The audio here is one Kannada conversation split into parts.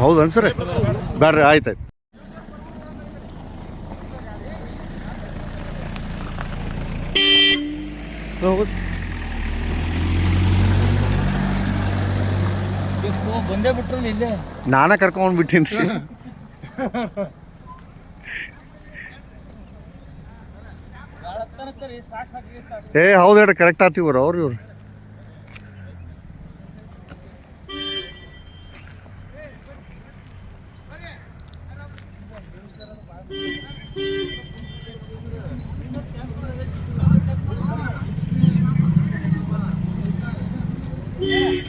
ಹೌದನ್ ಸರ್ ಬ್ಯಾಡ್ರಿ ಆಯ್ತು ಆಯ್ತು ಬಂದೇ ಬಿಟ್ರು ಇಲ್ಲೇ ನಾನೇ ಕರ್ಕೊಂಡ್ ಬಿಟ್ಟಿನಿ ಏ ಹೌದು ಹೇಳ್ರಿ ಕರೆಕ್ಟ್ ಆಗ್ತೀವ್ರ ಅವ್ರು ಇವ್ರು. ಏನು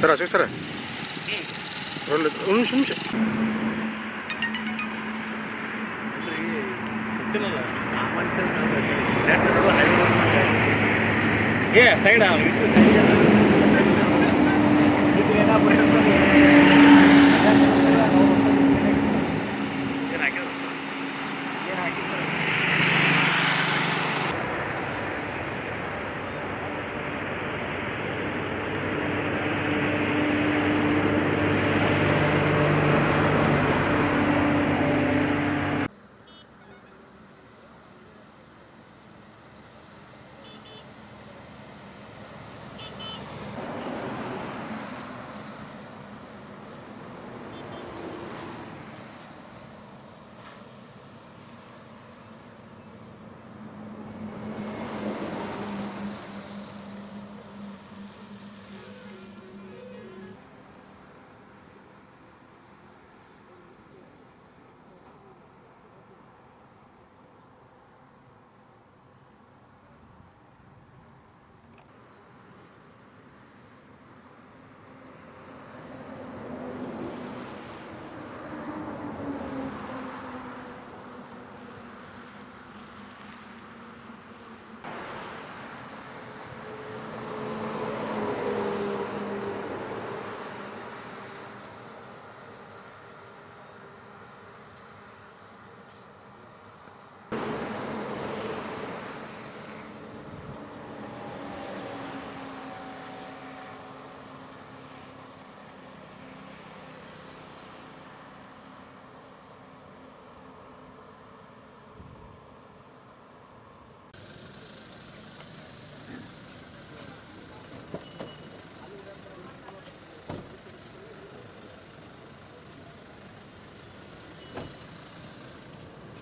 ಸರ ಅಶೋಕ್ ಸರ ಒಂದು ನಿಮಿಷ ನಿಮಿಷ ಏ ಸೈಡ್ ಆಗಲಿ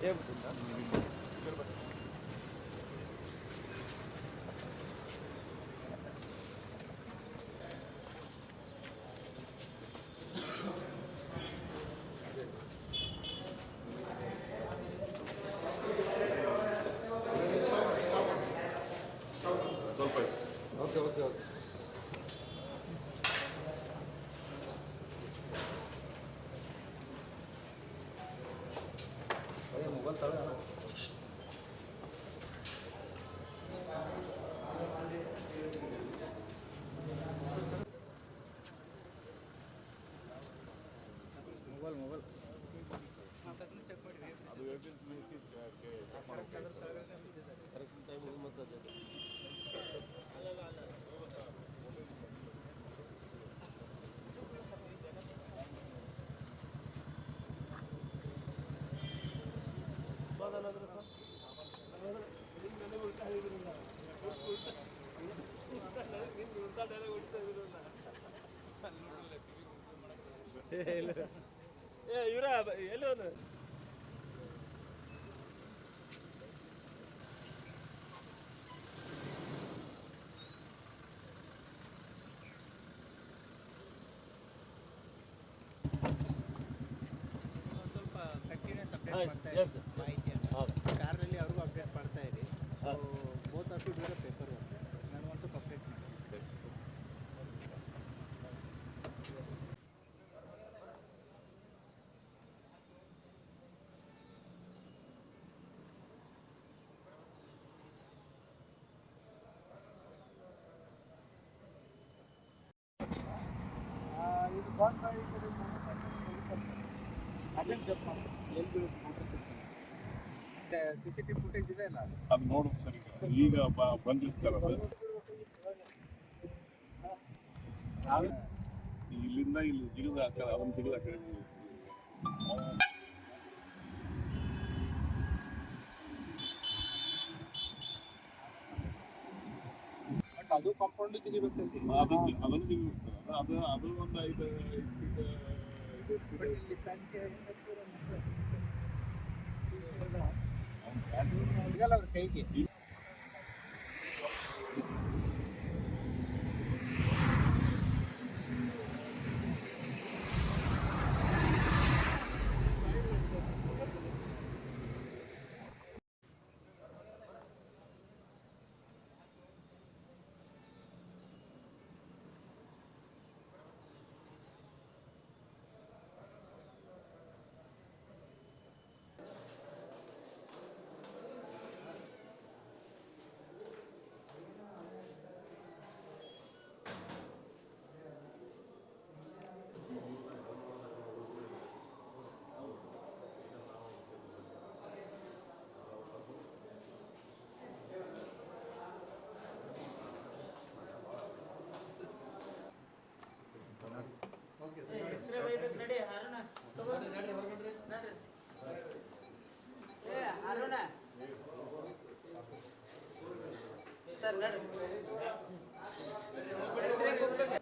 ಇದೇ ಇವರ ಎಲ್ಲಿ ಒಂದು ಸ್ವಲ್ಪ ಕಂಟಿನ್ಯೂಸ್ ಅಪ್ಡೇಟ್ ಮಾಡ್ತಾ ಇರಿ ಮಾಹಿತಿಯನ್ನು. ಕಾರ್ನಲ್ಲಿ ಅವ್ರಿಗೂ ಅಪ್ಡೇಟ್ ಮಾಡ್ತಾ ಇರಿ so both of you do the paperwork ನಾನು ಒಂದು ಸ್ವಲ್ಪ ಅಪ್ಡೇಟ್ ಮಾಡಿ ಸಿ ಸಿ ಟಿ ಫುಟೇಜ್ ಇದೆ ಅಲ್ಲ ಅದು ನೋಡ್ಬೇಕು ಸರ್ ಈಗ. ಬಂದಿತ್ತು ಸರ್ ಅದು. ಇಲ್ಲಿಂದ ಇಲ್ಲಿ ಜಿಗಿದ ಆ ಅವನು ಜಿಗಿದ ಕಡೆ. ಅದು ಕಾಂಪೌಂಡ್ ಜಿಗಿಬೇಕು ಅದನ್ನು ಜಿಗಿಬೇಕು ಸರ್. ಅದು ಅದು ಅದು ಒಂದು ಐದು ಇದು- ಇದು- ಇಲ್ಲಿ ಕಂಟೆ ಅವ್ನ್ ಸಿಗಲ್ಲ ಅವ್ರ ಕೈಗೆ ಸರ್ ನಡ್ರಿ ಎಕ್ಸ್ರೇ ಹೋಗ್ಬೇಕು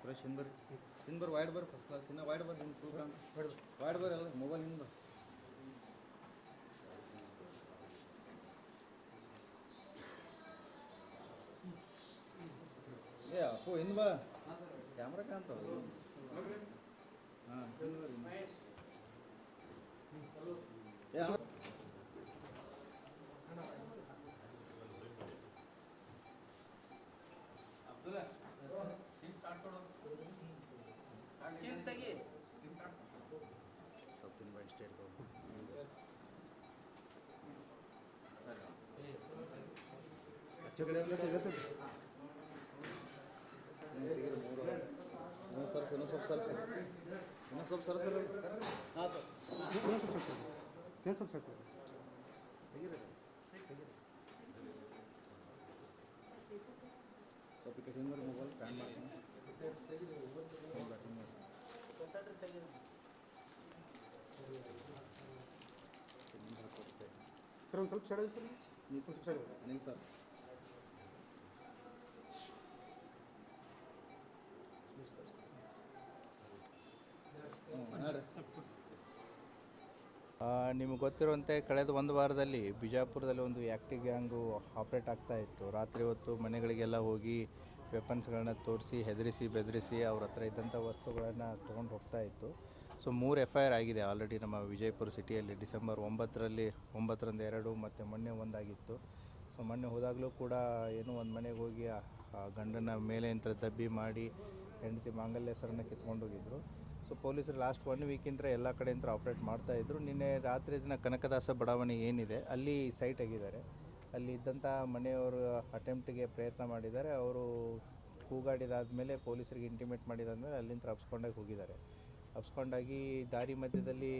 ಫ್ರೆಶ್ ಹಿಂದ್ ಬರ್ರಿ ಹಿಂದ್ ಬರ್ರಿ ವೈಡ್ ಬರ್ರಿ ಫಸ್ಟ್ ಕ್ಲಾಸ್ ಇನ್ನ ವೈಡ್ ಬರ್ರಿ ಹಿಂದ್ ಟೂ ಕಾಣ್ ವೈಡ್ ಬರ್ರಿ ಅಲ್ಲ ಮೊಬೈಲ್ ಹಿಂದ್ ಅಪ್ಪು ಹಿಂದ್ ಬಾ ಕ್ಯಾಮ್ರಾ ಕಾಣ್ತಾವ ಹಾಂ ಹಿಂದ್ ಬರ್ರಿ ಏ ಅಣ್ಣ. ಚಿನ್ ತೆಗಿ ಸ್ವಲ್ಪ ಹಿಂದ್ ಬಾ ಇಷ್ಟೇ ಇರ್ತಾವ ಆಚೆ ಕಡೆ ಎಲ್ಲ ಇನ್ನೊಂದು ಸರ್ಸ್ ಇನ್ನೊಂದು ಸ್ವಲ್ಪ ಸರ್ಸ್ ಇನ್ನೊಂದು ಸ್ವಲ್ಪ ಸರ್ಸ್ ಹಾಂ ಸರ್ ತೆಗೀರಿ ಸ್ವಲ್ಪ ಈ ಕಡೆ ಹಿಂದೆ ಬರ್ರಿ ಮೊಬೈಲ್ ಫ್ಯಾನ್ ಮಾಡ್ತೀನಿ ಹಿಂಗ್ ಬ್ಯಾಟಿಂಗ್ ಮಾಡಿ ಸರ್ ಒಂದು ಸ್ವಲ್ಪ ಸೈಡ್ ಸರ್ ನೀವು ಸ್ವಲ್ಪ ಸೈಡ್ ಅನಿಲ್ ಸರ್ ನಿಮಗೆ ಗೊತ್ತಿರುವಂತೆ ಕಳೆದ ಒಂದು ವಾರದಲ್ಲಿ ಬಿಜಾಪುರದಲ್ಲಿ ಒಂದು ಆ್ಯಕ್ಟಿವ್ ಗ್ಯಾಂಗು ಆಪ್ರೇಟ್ ಆಗ್ತಾ ಇತ್ತು. ರಾತ್ರಿ ಹೊತ್ತು ಮನೆಗಳಿಗೆಲ್ಲ ಹೋಗಿ ವೆಪನ್ಸ್ಗಳನ್ನ ತೋರಿಸಿ, ಹೆದರಿಸಿ, ಬೆದರಿಸಿ ಅವ್ರ ಹತ್ರ ಇದ್ದಂಥ ವಸ್ತುಗಳನ್ನು ತೊಗೊಂಡು ಹೋಗ್ತಾ ಇತ್ತು. ಸೊ, ಮೂರು ಎಫ್ ಐ ಆರ್ ಆಗಿದೆ ಆಲ್ರೆಡಿ ನಮ್ಮ ವಿಜಯಪುರ ಸಿಟಿಯಲ್ಲಿ. ಡಿಸೆಂಬರ್ ಒಂಬತ್ತರಲ್ಲಿ ಒಂಬತ್ತರಿಂದ ಎರಡು ಮತ್ತು ಮೊನ್ನೆ ಒಂದಾಗಿತ್ತು. ಸೊ, ಮೊನ್ನೆ ಹೋದಾಗಲೂ ಕೂಡ ಏನೋ ಒಂದು ಮನೆಗೆ ಹೋಗಿ ಆ ಗಂಡನ ಮೇಲೆ ಅಂತ ದಬ್ಬಿ ಮಾಡಿ ಹೆಂಡತಿ ಮಾಂಗಲ್ಯ ಹೆಸರನ್ನು ಕಿತ್ಕೊಂಡು ಹೋಗಿದ್ರು ಸೊ ಪೊಲೀಸರು ಲಾಸ್ಟ್ ಒನ್ ವೀಕಿಂದ ಎಲ್ಲ ಕಡೆಯಿಂದ ಆಪ್ರೇಟ್ ಮಾಡ್ತಾ ಇದ್ರು. ನಿನ್ನೆ ರಾತ್ರಿ ದಿನ ಕನಕದಾಸ ಬಡಾವಣೆ ಏನಿದೆ, ಅಲ್ಲಿ ಸೈಟ್ ಆಗಿದ್ದಾರೆ. ಅಲ್ಲಿ ಇದ್ದಂಥ ಮನೆಯವರು ಅಟೆಂಪ್ಟಿಗೆ ಪ್ರಯತ್ನ ಮಾಡಿದ್ದಾರೆ. ಅವರು ಕೂಗಾಡಿದಾದ್ಮೇಲೆ ಪೊಲೀಸರಿಗೆ ಇಂಟಿಮೇಟ್ ಮಾಡಿದಾದ್ಮೇಲೆ ಅಲ್ಲಿಂದ ಅಪ್ಸ್ಕೊಂಡಾಗಿ ಹೋಗಿದ್ದಾರೆ. ಅಪ್ಸ್ಕೊಂಡಾಗಿ ದಾರಿ ಮಧ್ಯದಲ್ಲಿ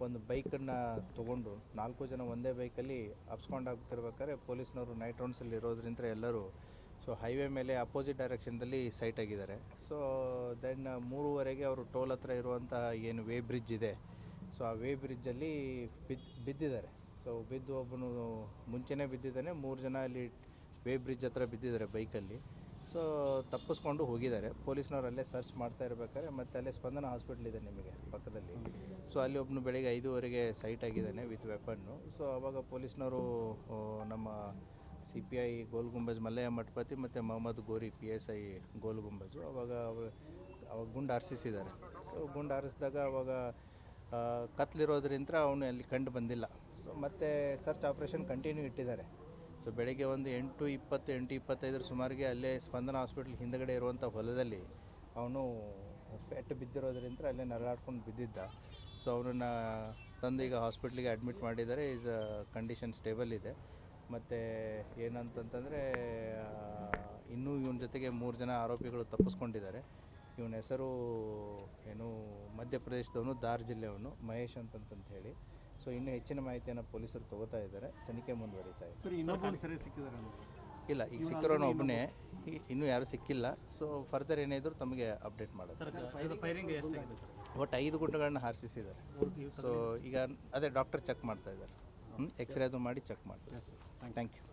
ಒಂದು ಬೈಕನ್ನು ತೊಗೊಂಡು ನಾಲ್ಕು ಜನ ಒಂದೇ ಬೈಕಲ್ಲಿ ಅಪ್ಸ್ಕೊಂಡಾಗ್ತಿರ್ಬೇಕಾದ್ರೆ ಪೊಲೀಸ್ನವರು ನೈಟ್ ರೌಂಡ್ಸಲ್ಲಿ ಇರೋದ್ರಿಂದ ಎಲ್ಲರೂ ಸೊ ಹೈವೇ ಮೇಲೆ ಅಪೋಸಿಟ್ ಡೈರೆಕ್ಷನ್ದಲ್ಲಿ ಸೈಟ್ ಆಗಿದ್ದಾರೆ. ಸೊ ದೆನ್ ಮೂರುವರೆಗೆ ಅವರು ಟೋಲ್ ಹತ್ರ ಇರುವಂಥ ಏನು ವೇ ಬ್ರಿಡ್ಜ್ ಇದೆ. ಸೊ ಆ ವೇ ಬ್ರಿಡ್ಜಲ್ಲಿ ಬಿದ್ದು ಬಿದ್ದಿದ್ದಾರೆ. ಸೊ ಬಿದ್ದು ಒಬ್ಬನು ಮುಂಚೆನೇ ಬಿದ್ದಿದ್ದಾನೆ, ಮೂರು ಜನ ಅಲ್ಲಿ ವೇ ಬ್ರಿಡ್ಜ್ ಹತ್ರ ಬಿದ್ದಿದ್ದಾರೆ ಬೈಕಲ್ಲಿ ಸೊ ತಪ್ಪಿಸ್ಕೊಂಡು ಹೋಗಿದ್ದಾರೆ. ಪೊಲೀಸ್ನವ್ರು ಅಲ್ಲೇ ಸರ್ಚ್ ಮಾಡ್ತಾ ಇರ್ಬೇಕಾದ್ರೆ ಮತ್ತೆ ಅಲ್ಲೇ ಸ್ಪಂದನ ಹಾಸ್ಪಿಟ್ಲ್ ಇದೆ ನಿಮಗೆ ಪಕ್ಕದಲ್ಲಿ. ಸೊ ಅಲ್ಲಿ ಒಬ್ಬನು ಬೆಳಿಗ್ಗೆ ಐದೂವರೆಗೆ ಸೈಟ್ ಆಗಿದ್ದಾನೆ ವಿತ್ ವೆಪನ್ನು ಸೊ ಆವಾಗ ಪೊಲೀಸ್ನವರು ನಮ್ಮ C P I Gol Gumbaz Mallayya Mathapati ಮತ್ತು Mohammed Gori P S I Gol Gumbaz. ಅವಾಗ ಅವ- ಅವಾಗ ಗುಂಡು ಹಾರಿಸಿದ್ದಾರೆ ಸೊ ಗುಂಡು ಹಾರಿಸಿದಾಗ ಅವಾಗ ಕತ್ಲಿರೋದ್ರಿಂದ ಅವನು ಅಲ್ಲಿ ಕಂಡು ಬಂದಿಲ್ಲ. ಸೊ ಮತ್ತೆ ಸರ್ಚ್ ಆಪ್ರೇಷನ್ ಕಂಟಿನ್ಯೂ ಇಟ್ಟಿದ್ದಾರೆ. ಸೊ ಬೆಳಗ್ಗೆ ಒಂದು ಎಂಟು ಇಪ್ಪತ್ತು, ಎಂಟು ಇಪ್ಪತ್ತೈದರ ಸುಮಾರಿಗೆ ಅಲ್ಲೇ ಸ್ಪಂದನ ಹಾಸ್ಪಿಟ್ಲ್ ಹಿಂದಗಡೆ ಇರುವಂಥ ಹೊಲದಲ್ಲಿ ಅವನು ಪೆಟ್ಟು ಬಿದ್ದಿರೋದ್ರಿಂದ ಅಲ್ಲೇ ನರಳಾಡ್ಕೊಂಡು ಬಿದ್ದಿದ್ದ. ಸೊ ಅವನನ್ನ ತಂದು ಈಗ ಹಾಸ್ಪಿಟ್ಲಿಗೆ ಅಡ್ಮಿಟ್ ಮಾಡಿದ್ದಾರೆ. ಈಸ್ ಕಂಡೀಷನ್ ಸ್ಟೇಬಲ್ ಇದೆ. ಮತ್ತು ಏನಂತಂತಂದರೆ ಇನ್ನೂ ಇವನ ಜೊತೆಗೆ ಮೂರು ಜನ ಆರೋಪಿಗಳು ತಪ್ಪಿಸ್ಕೊಂಡಿದ್ದಾರೆ. ಇವನ ಹೆಸರು ಏನು ಮಧ್ಯಪ್ರದೇಶದವನು ಧಾರ್ ಜಿಲ್ಲೆಯವನು ಮಹೇಶ್ ಅಂತಂತಂತ ಹೇಳಿ. ಸೊ ಇನ್ನೂ ಹೆಚ್ಚಿನ ಮಾಹಿತಿಯನ್ನು ಪೊಲೀಸರು ತಗೋತಾ ಇದ್ದಾರೆ. ತನಿಖೆ ಮುಂದುವರಿತಾ ಇದೆ. ಇಲ್ಲ ಈಗ ಸಿಕ್ಕಿರೋನು ಒಬ್ಬನೇ. ಇನ್ನೂ ಯಾರೂ ಸಿಕ್ಕಿಲ್ಲ. ಸೊ ಫರ್ದರ್ ಏನಿದ್ರು ತಮಗೆ ಅಪ್ಡೇಟ್ ಮಾಡೋದು. ಫೈರಿಂಗ್ ಎಷ್ಟಾಗಿದೆ ಸರ್? ಒಟ್ಟು ಐದು ಗುಂಡುಗಳನ್ನ ಹಾರಿಸಿದ್ದಾರೆ ಸೊ ಈಗ ಅದೇ ಡಾಕ್ಟರ್ ಚೆಕ್ ಮಾಡ್ತಾ ಇದ್ದಾರೆ. ಎಕ್ಸ್ರೇ ಅದು ಮಾಡಿ ಚೆಕ್ ಮಾಡ್ತಾರೆ. Thank you.